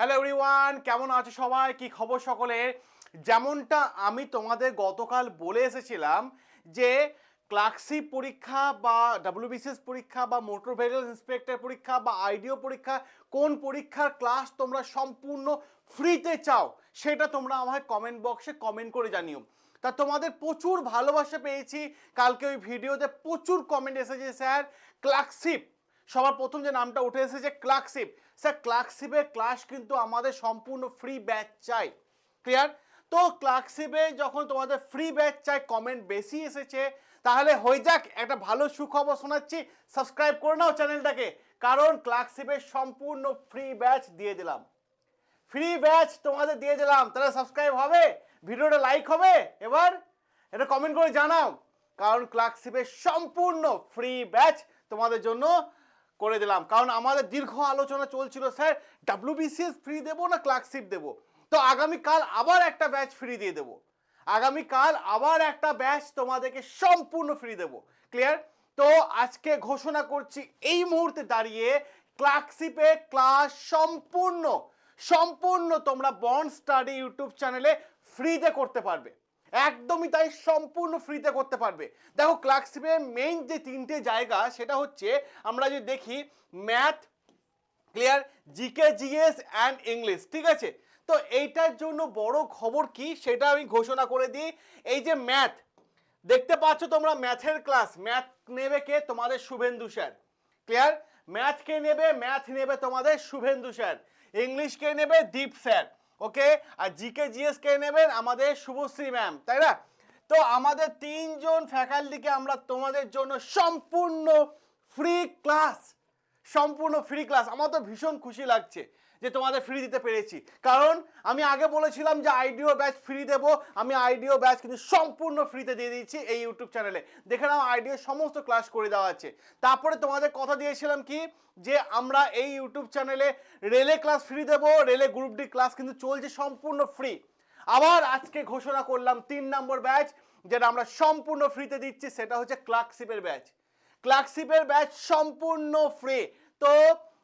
Hello everyone কেমন আছো সবাই? কি খবর সকলের যেমনটা আমি তোমাদের গতকাল বলে এসেছিলাম যে ক্লার্কশিপ পরীক্ষা বা ডাব্লিউবিসিএস পরীক্ষা বা মোটর ভেহিকল ইন্সপেক্টর পরীক্ষা বা আইডিও পরীক্ষা, কোন পরীক্ষার ক্লাস তোমরা সম্পূর্ণ ফ্রিতে চাও, সেটা তোমরা আমায় কমেন্ট বক্সে কমেন্ট করে জানিও। তা তোমাদের প্রচুর ভালোবাসা পেয়েছি। কালকে ওই ভিডিওতে প্রচুর কমেন্ট এসেছে, স্যার। ক্লার্কশিপ সবার প্রথম যে নামটা উঠে এসেছে ক্লার্কশিপ স্যার ক্লার্কশিপের ক্লাস কিন্তু আমাদের সম্পূর্ণ ফ্রি ব্যাচ চাই। ক্লিয়ার তো ক্লার্কশিপে যখন তোমাদের ফ্রি ব্যাচ চাই কমেন্ট বেশি এসেছে, তাহলে হয়ে যাক, একটা ভালো সুখবর শোনাচ্ছি। সাবস্ক্রাইব করে নাও চ্যানেলটাকে কারণ ক্লার্কশিপের সম্পূর্ণ ফ্রি ব্যাচ দিয়ে দিলাম। ফ্রি ব্যাচ তোমাদের দিয়ে দিলাম, তাহলে সাবস্ক্রাইব হবে, ভিডিওটা লাইক হবে, এবার এটা কমেন্ট করে জানাও। কারণ ক্লার্কশিপের সম্পূর্ণ ফ্রি ব্যাচ তোমাদের জন্য করে দিলাম। কারণ আমাদের দীর্ঘ আলোচনা চলছিল, স্যার ডাব্লিউবিসিএস ফ্রি দেবো না ক্লার্কশিপ দেবো? তো আগামীকাল আবার একটা ব্যাচ ফ্রি দিয়ে দেবো। আগামীকাল আবার একটা ব্যাচ তোমাদেরকে সম্পূর্ণ ফ্রি দেবো। ক্লিয়ার তো আজকে ঘোষণা করছি, এই মুহূর্তে দাঁড়িয়ে ক্লার্কশিপে ক্লাস সম্পূর্ণ সম্পূর্ণ তোমরা বন্ড স্টাডি ইউটিউব চ্যানেলে ফ্রিতে করতে পারবে। একদমই তাই সম্পূর্ণ ফ্রিতে করতে পারবে। দেখো ক্লার্কশিপের মেইন যে তিনটে জায়গা, সেটা হচ্ছে আমরা যদি দেখি math clear GK GS and English ঠিক আছে? তো এইটার জন্য বড় খবর কি, সেটা আমি ঘোষণা করে দিই। এই যে ম্যাথ দেখতে পাচ্ছ তোমরা ম্যাথের ক্লাস ম্যাথ নেবে কে? তোমাদের শুভেন্দু স্যার। ক্লিয়ার ম্যাথ কে নেবে? ম্যাথ নেবে তোমাদের শুভেন্দু স্যার। ইংলিশ কে নেবে? দীপ স্যার। ওকে আর জিকে জিএস কে নেবেন আমাদের শুভশ্রী ম্যাম তাই না? তো আমাদের তিনজন ফ্যাকাল্টিকে আমরা তোমাদের জন্য সম্পূর্ণ ফ্রি ক্লাস সম্পূর্ণ ফ্রি ক্লাস আমার তো ভীষণ খুশি লাগছে যে তোমাদের ফ্রি দিতে পেরেছি। কারণ আমি আগে বলেছিলাম যে আইডিও ব্যাচ ফ্রি দেব। আমি আইডিও ব্যাচ কিন্তু সম্পূর্ণ ফ্রিতে দিয়ে দিচ্ছি এই ইউটিউব চ্যানেলে দেখে নাও আইডিও সমস্ত ক্লাস করে দেওয়া আছে। তারপরে তোমাদের কথা দিয়েছিলাম কি? যে আমরা এই ইউটিউব চ্যানেলে রেলে ক্লাস ফ্রি দেব। রেলে গ্রুপ ডি ক্লাস কিন্তু চলছে সম্পূর্ণ ফ্রি আবার আজকে ঘোষণা করলাম তিন নম্বর ব্যাচ যেটা আমরা সম্পূর্ণ ফ্রিতে দিচ্ছি, সেটা হচ্ছে ক্লার্কশিপের ব্যাচ ক্লার্কশিপের ব্যাচ সম্পূর্ণ ফ্রি তো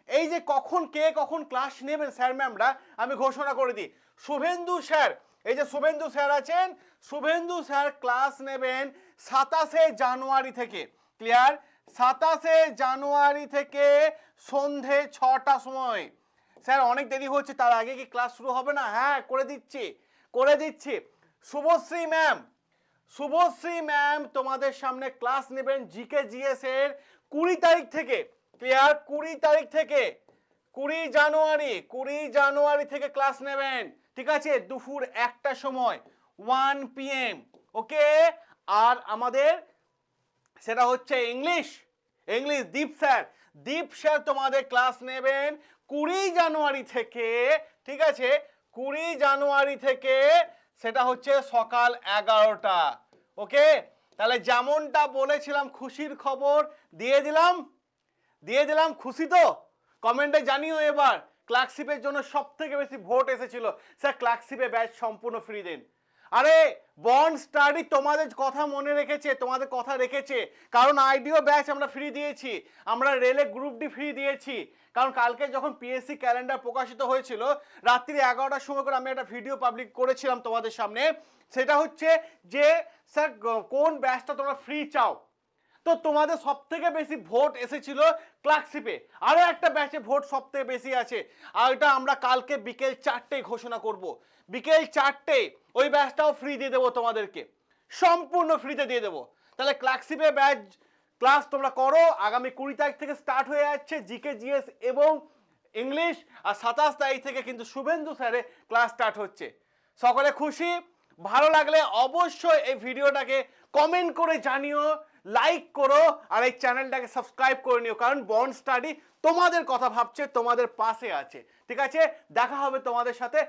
এই যে কখন কে কখন ক্লাস নেবেন স্যার ম্যামরা আমি ঘোষণা করে দিই। শুভেন্দু স্যার, এই যে শুভেন্দু স্যার আছেন, শুভেন্দু স্যার ক্লাস নেবেন সাতাশে জানুয়ারি থেকে। ক্লিয়ার সাতাশে জানুয়ারি থেকে সন্ধে ছটা সময়। স্যার, অনেক দেরি হচ্ছে, তার আগে কি ক্লাস শুরু হবে না? হ্যাঁ করে দিচ্ছি করে দিচ্ছি। শুভশ্রী ম্যাম শুভশ্রী ম্যাম তোমাদের সামনে ক্লাস নেবেন জিকে জিএস এর কুড়ি তারিখ থেকে। ক্লিয়ার কুড়ি তারিখ থেকে। কুড়ি জানুয়ারি কুড়ি জানুয়ারি থেকে ক্লাস নেবেন। ঠিক আছে? দুপুর একটা সময় ওয়ান পিএম ওকে আর আমাদের, সেটা হচ্ছে English English Deep sir Deep sir তোমাদের ক্লাস নেবেন কুড়ি জানুয়ারি থেকে, ঠিক আছে? কুড়ি জানুয়ারি থেকে সেটা হচ্ছে সকাল এগারোটা, ওকে? তাহলে যেমনটা বলেছিলাম খুশির খবর, দিয়ে দিলাম? দিয়ে দিলাম? খুশি তো? কমেন্টে জানিও এবার। ক্লার্কশিপের জন্য সব থেকে বেশি ভোট এসেছিল। স্যার, ক্লার্কশিপে ব্যাচ সম্পূর্ণ ফ্রি দেন। আরে বন্ড স্টাডি তোমাদের কথা মনে রেখেছে, তোমাদের কথা রেখেছে। কারণ আইডিও ব্যাচ আমরা ফ্রি দিয়েছি, আমরা রেলে গ্রুপ ডি ফ্রি দিয়েছি। কারণ কালকে যখন পিএসসি ক্যালেন্ডার প্রকাশিত হয়েছিল, রাত্রি এগারোটার সময় করে আমি একটা ভিডিও পাবলিক করেছিলাম তোমাদের সামনে। সেটা হচ্ছে যে স্যার কোন ব্যাচটা তোমরা ফ্রি চাও? তো তোমাদের সব থেকে বেশি ভোট এসেছিল ক্লার্কশিপে। আরও একটা ব্যাচে ভোট সব থেকে বেশি আছে। আর এটা আমরা কালকে বিকেল চারটে ঘোষণা করব। বিকেল চারটে ওই ব্যাচটাও ফ্রি দিয়ে দেবো তোমাদেরকে। সম্পূর্ণ ফ্রিতে দিয়ে দেবো। তাহলে ক্লার্কশিপে ব্যাচ ক্লাস তোমরা করো। আগামী কুড়ি তারিখ থেকে স্টার্ট হয়ে যাচ্ছে জিকে, জিএস এবং ইংলিশ। আর সাতাশ তারিখ থেকে কিন্তু শুভেন্দু স্যারে ক্লাস স্টার্ট হচ্ছে। সকলে খুশি? ভালো লাগলে অবশ্যই এই ভিডিওটাকে কমেন্ট করে জানিও। লাইক করো আর এই চ্যানেলটাকে সাবস্ক্রাইব করে নিও। কারণ বন্ড স্টাডি তোমাদের কথা ভাবছে, তোমাদের পাশে আছে। ঠিক আছে? দেখা হবে তোমাদের সাথে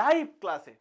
লাইভ ক্লাসে